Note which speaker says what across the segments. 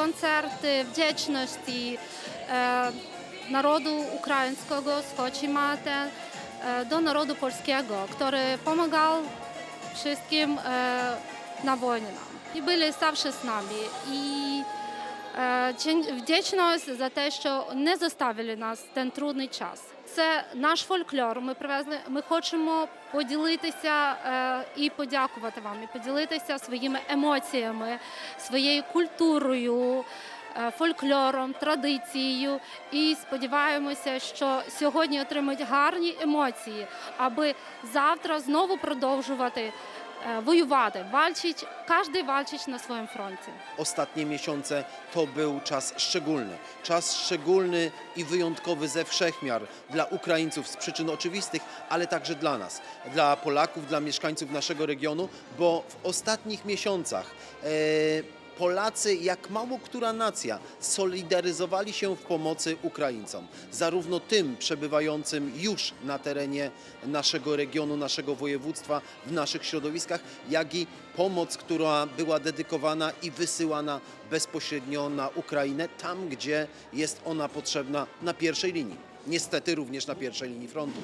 Speaker 1: koncerty wdzięczności e, narodu ukraińskiego z Koczimate e, do narodu polskiego, który pomagał wszystkim e, na wojnie. I byli zawsze z nami. I е, dzień- wdzięczność те, що не заставили нас в ten трудний час. Це наш фольклор. Ми привезли. Ми хочемо поділитися е, і подякувати вам, і поділитися своїми емоціями, своєю культурою, е, фольклором, традицією. І сподіваємося, що сьогодні отримають гарні емоції, аби завтра знову продовжувати E, wojować, walczyć, każdy walczyć na swoim froncie.
Speaker 2: Ostatnie miesiące to był czas szczególny. Czas szczególny i wyjątkowy ze wszechmiar dla Ukraińców z przyczyn oczywistych, ale także dla nas, dla Polaków, dla mieszkańców naszego regionu, bo w ostatnich miesiącach e, Polacy, jak mało która nacja, solidaryzowali się w pomocy Ukraińcom. Zarówno tym przebywającym już na terenie naszego regionu, naszego województwa, w naszych środowiskach, jak i pomoc, która była dedykowana i wysyłana bezpośrednio na Ukrainę, tam gdzie jest ona potrzebna na pierwszej linii. Niestety również na pierwszej linii frontu.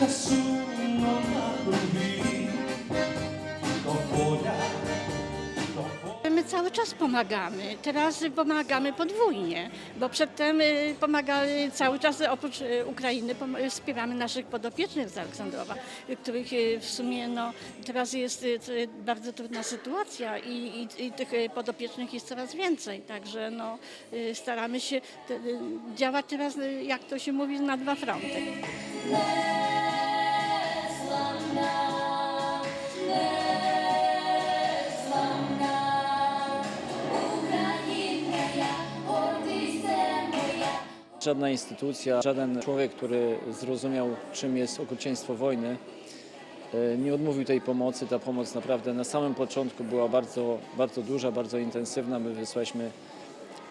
Speaker 3: Nessuno
Speaker 4: My cały czas pomagamy. Teraz pomagamy podwójnie, bo przedtem y, pomagali cały czas oprócz y, Ukrainy wspieramy naszych podopiecznych z Aleksandrowa, y, których w sumie no, teraz jest bardzo trudna sytuacja i, i, i tych podopiecznych jest coraz więcej. Także no, staramy się działać teraz, jak to się mówi, na dwa fronty.
Speaker 5: Żadna instytucja, żaden człowiek, który zrozumiał, czym jest okrucieństwo wojny, e, nie odmówił tej pomocy. Ta pomoc naprawdę na samym początku była bardzo, bardzo duża, bardzo intensywna. My wysłaliśmy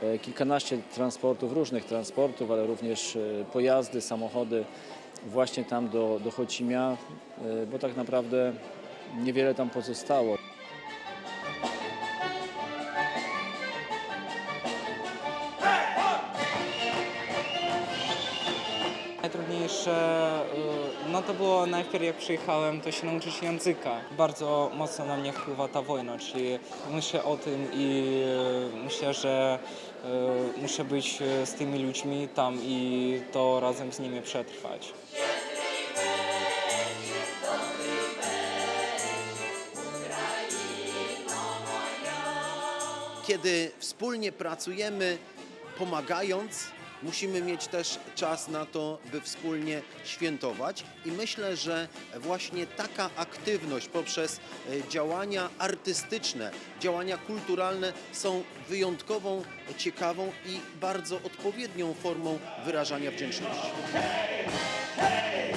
Speaker 5: e, kilkanaście transportów, różnych transportów, ale również e, pojazdy, samochody właśnie tam do, do Chocimia, bo tak naprawdę niewiele tam pozostało.
Speaker 6: Najtrudniejsze, y, no to było najpierw jak przyjechałem, to się nauczyć języka. Bardzo mocno na mnie wpływa ta wojna, czyli myślę o tym i y, myślę, że y, muszę być z tymi ludźmi tam i to razem z nimi przetrwać.
Speaker 2: Kiedy wspólnie pracujemy, pomagając, musimy mieć też czas na to, by wspólnie świętować. I myślę, że właśnie taka aktywność poprzez e, działania artystyczne, działania kulturalne są wyjątkową, ciekawą i bardzo odpowiednią formą wyrażania wdzięczności.
Speaker 3: Hey,